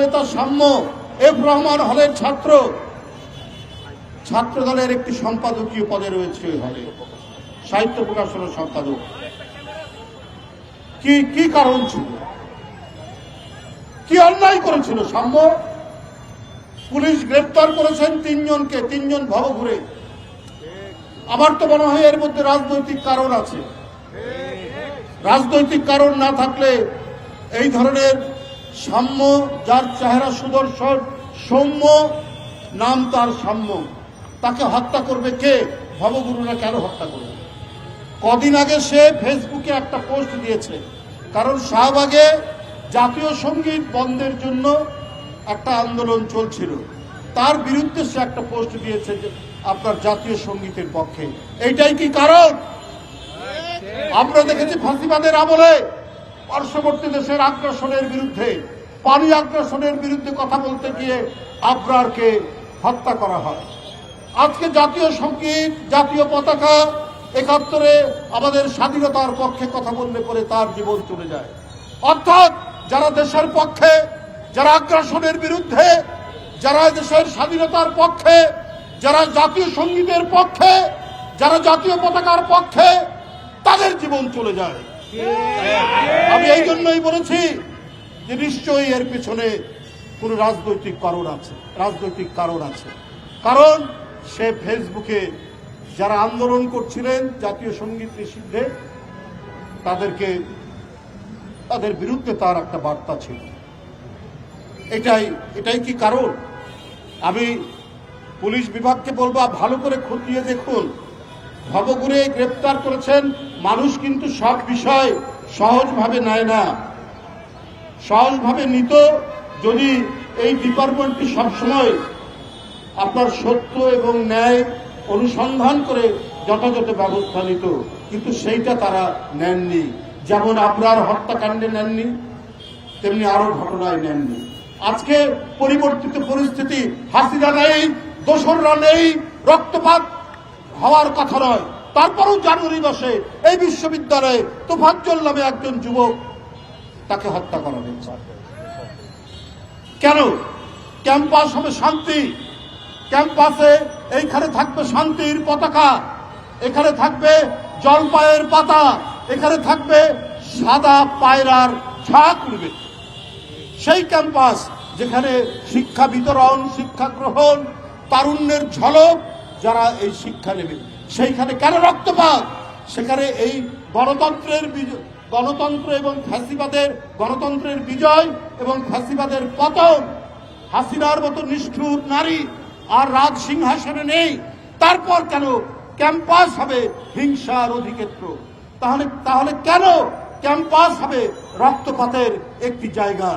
নেতা সাম্য এফ রহমান হলের ছাত্র। ছাত্র দলের একটি সম্পাদকীয় পদে রয়েছে ওই হলে। সাহিত্য প্রকাশনের সম্পাদক। কি কি কারণ ছিল? কি অন্যায় করেছিল সাম্য? পুলিশ গ্রেপ্তার করেছেন তিনজনকে, তিনজন ভবঘুরে আমার তো মনে হয় এর মধ্যে রাজনৈতিক কারণ আছে। রাজনৈতিক কারণ না থাকলে এই ধরনের সাম্য, যার চেহারা সুদর্শন, সৌম্য, নাম তার সাম্য। তাকে হত্যা করবে কে? ভবগুরুরা কেন হত্যা করবে? কদিন আগে সে ফেসবুকে একটা পোস্ট দিয়েছে। কারণ শাহবাগে জাতীয় সংগীত বন্ধের জন্য একটা আন্দোলন চলছিল। তার বিরুদ্ধে সে একটা পোস্ট দিয়েছে আপনার জাতীয় সঙ্গীতের পক্ষে। এইটাই কি কারণ? আমরা দেখেছি ফাঁসিবাদের আমলে। পার্শ্ববর্তী দেশের আগ্রাসনের বিরুদ্ধে, পানি আগ্রাসনের বিরুদ্ধে কথা বলতে গিয়ে আবরারকে হত্যা করা হয়। আজকে জাতীয় সংগীত জাতীয় পতাকা একাত্তরে আমাদের স্বাধীনতার পক্ষে কথা বললে পরে তার জীবন চলে যায়। অর্থাৎ যারা দেশের পক্ষে, যারা আগ্রাসনের বিরুদ্ধে, যারা দেশের স্বাধীনতার পক্ষে, যারা জাতীয় সঙ্গীতের পক্ষে, যারা জাতীয় পতাকার পক্ষে, তাদের জীবন চলে যায়। আমি এই জন্যই বলেছি যে নিশ্চয়ই এর পিছনে কোনো রাজনৈতিক কারণ আছে, রাজনৈতিক কারণ আছে। কারণ সে ফেসবুকে যারা আন্দোলন করছিলেন জাতীয় সংগীত নিষিদ্ধে, তাদেরকে, তাদের বিরুদ্ধে তার একটা বার্তা ছিল। এটাই এটাই কি কারণ? আমি পুলিশ বিভাগকে বলব, ভালো করে খতিয়ে দেখুন। ভবঘুরে গ্রেপ্তার করেছেন মানুষ কিন্তু সব বিষয় সহজভাবে নেয় না। সহজভাবে নিত যদি এই ডিপার্টমেন্টটি সবসময় আপনার সত্য এবং ন্যায় অনুসন্ধান করে যথাযথ ব্যবস্থা নিত। কিন্তু সেইটা তারা নেননি। যেমন আপনার হত্যাকাণ্ডে নেননি, তেমনি আরও ঘটনায় নেননি। আজকে পরিবর্তিত পরিস্থিতি, হাসিনা নেই, দোসররা নেই, রক্তপাত হওয়ার কথা নয়। তারপরেও জানুয়ারি মাসে এই বিশ্ববিদ্যালয়ে তোফাজ্জল নামে একজন যুবক তাকে হত্যা করা হয়েছে। কেন? ক্যাম্পাস হবে শান্তি। ক্যাম্পাসে এইখানে থাকবে শান্তির পতাকা। এখানে থাকবে জলপাইয়ের পাতা। এখানে থাকবে সাদা পায়রার ঝাঁক উঠবে সেই ক্যাম্পাস যেখানে শিক্ষা বিতরণ, শিক্ষা গ্রহণ, তারুণ্যের ঝলক যারা এই শিক্ষা নেবে। সেইখানে কেন রক্তপাত? সেখানে এই গণতন্ত্রের গণতন্ত্র এবং ফ্যাসিবাদের গণতন্ত্রের বিজয় এবং ফ্যাসিবাদের পতন। হাসিনার মতো নিষ্ঠুর নারী আর রাজ সিংহাসনে নেই। তারপর কেন ক্যাম্পাস হবে হিংসার অধিক্ষেত্র? তাহলে তাহলে কেন ক্যাম্পাস হবে রক্তপাতের একটি জায়গা?